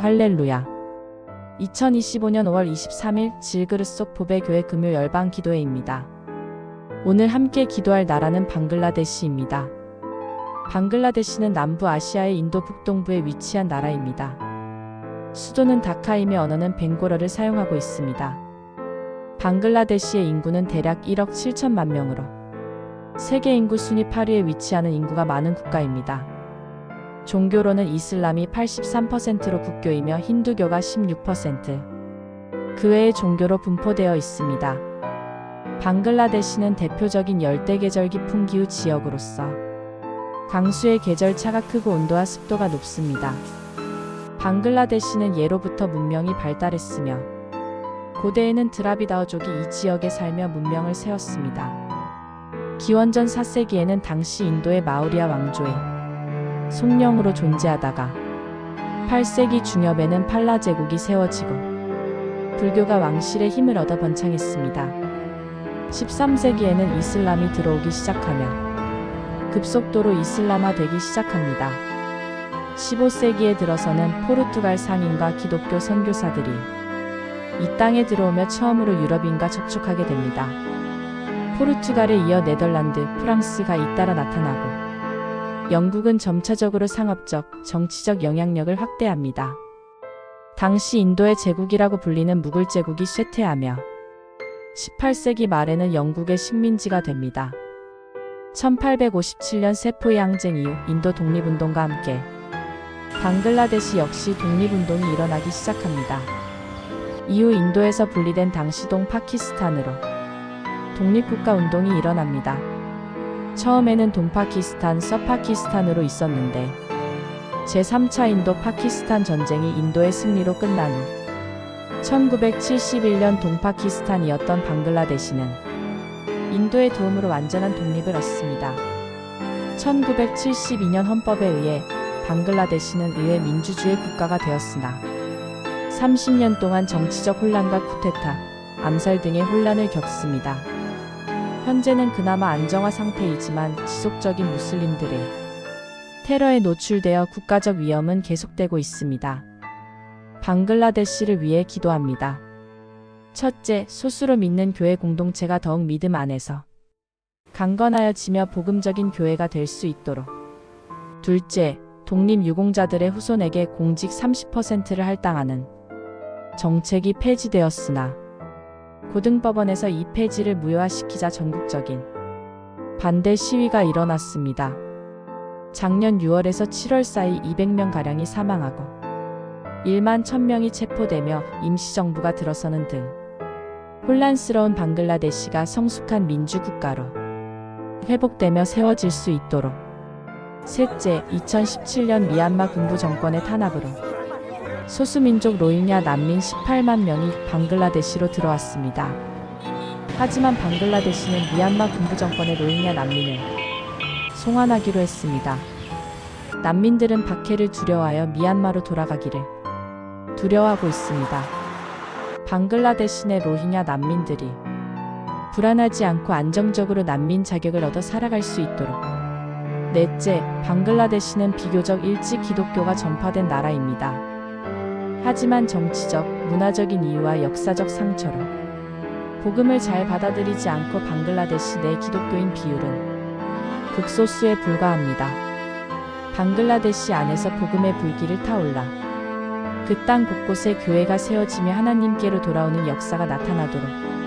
할렐루야. 2025년 5월 23일 질그릇 속 보배 교회 금요 열방 기도회입니다. 오늘 함께 기도할 나라는 방글라데시입니다. 방글라데시는 남부 아시아의 인도 북동부에 위치한 나라입니다. 수도는 다카이며 언어는 벵고러를 사용하고 있습니다. 방글라데시의 인구는 대략 1억 7천만 명으로 세계 인구 순위 8위에 위치하는 인구가 많은 국가입니다. 종교로는 이슬람이 83%로 국교이며 힌두교가 16%. 그 외의 종교로 분포되어 있습니다. 방글라데시는 대표적인 열대계절 깊은 기후 지역으로서 강수의 계절 차가 크고 온도와 습도가 높습니다. 방글라데시는 예로부터 문명이 발달했으며 고대에는 드라비다어족이 이 지역에 살며 문명을 세웠습니다. 기원전 4세기에는 당시 인도의 마우리아 왕조의 속령으로 존재하다가 8세기 중엽에는 팔라 제국이 세워지고 불교가 왕실의 힘을 얻어 번창했습니다. 13세기에는 이슬람이 들어오기 시작하며 급속도로 이슬람화되기 시작합니다. 15세기에 들어서는 포르투갈 상인과 기독교 선교사들이 이 땅에 들어오며 처음으로 유럽인과 접촉하게 됩니다. 포르투갈에 이어 네덜란드, 프랑스가 잇따라 나타나고 영국은 점차적으로 상업적, 정치적 영향력을 확대합니다. 당시 인도의 제국이라고 불리는 무굴 제국이 쇠퇴하며 18세기 말에는 영국의 식민지가 됩니다. 1857년 세포의 항쟁 이후 인도 독립운동과 함께 방글라데시 역시 독립운동이 일어나기 시작합니다. 이후 인도에서 분리된 당시 동 파키스탄으로 독립국가 운동이 일어납니다. 처음에는 동파키스탄, 서파키스탄으로 있었는데 제3차 인도 파키스탄 전쟁이 인도의 승리로 끝난 후 1971년 동파키스탄이었던 방글라데시는 인도의 도움으로 완전한 독립을 얻습니다. 1972년 헌법에 의해 방글라데시는 의회 민주주의 국가가 되었으나 30년 동안 정치적 혼란과 쿠데타, 암살 등의 혼란을 겪습니다. 현재는 그나마 안정화 상태이지만 지속적인 무슬림들의 테러에 노출되어 국가적 위험은 계속되고 있습니다. 방글라데시를 위해 기도합니다. 첫째, 소수로 믿는 교회 공동체가 더욱 믿음 안에서 강건하여 지며 복음적인 교회가 될 수 있도록. 둘째, 독립유공자들의 후손에게 공직 30%를 할당하는 정책이 폐지되었으나 고등법원에서 이 폐지를 무효화시키자 전국적인 반대 시위가 일어났습니다. 작년 6월에서 7월 사이 200명가량이 사망하고 1만 1000명이 체포되며 임시정부가 들어서는 등 혼란스러운 방글라데시가 성숙한 민주국가로 회복되며 세워질 수 있도록 셋째, 2017년 미얀마 군부 정권의 탄압으로 소수민족 로힝야 난민 18만 명이 방글라데시로 들어왔습니다. 하지만 방글라데시는 미얀마 군부 정권의 로힝야 난민을 송환하기로 했습니다. 난민들은 박해를 두려워하여 미얀마로 돌아가기를 두려워하고 있습니다. 방글라데시 내 로힝야 난민들이 불안하지 않고 안정적으로 난민 자격을 얻어 살아갈 수 있도록. 넷째, 방글라데시는 비교적 일찍 기독교가 전파된 나라입니다. 하지만 정치적, 문화적인 이유와 역사적 상처로 복음을 잘 받아들이지 않고 방글라데시 내 기독교인 비율은 극소수에 불과합니다. 방글라데시 안에서 복음의 불길을 타올라 그 땅 곳곳에 교회가 세워지며 하나님께로 돌아오는 역사가 나타나도록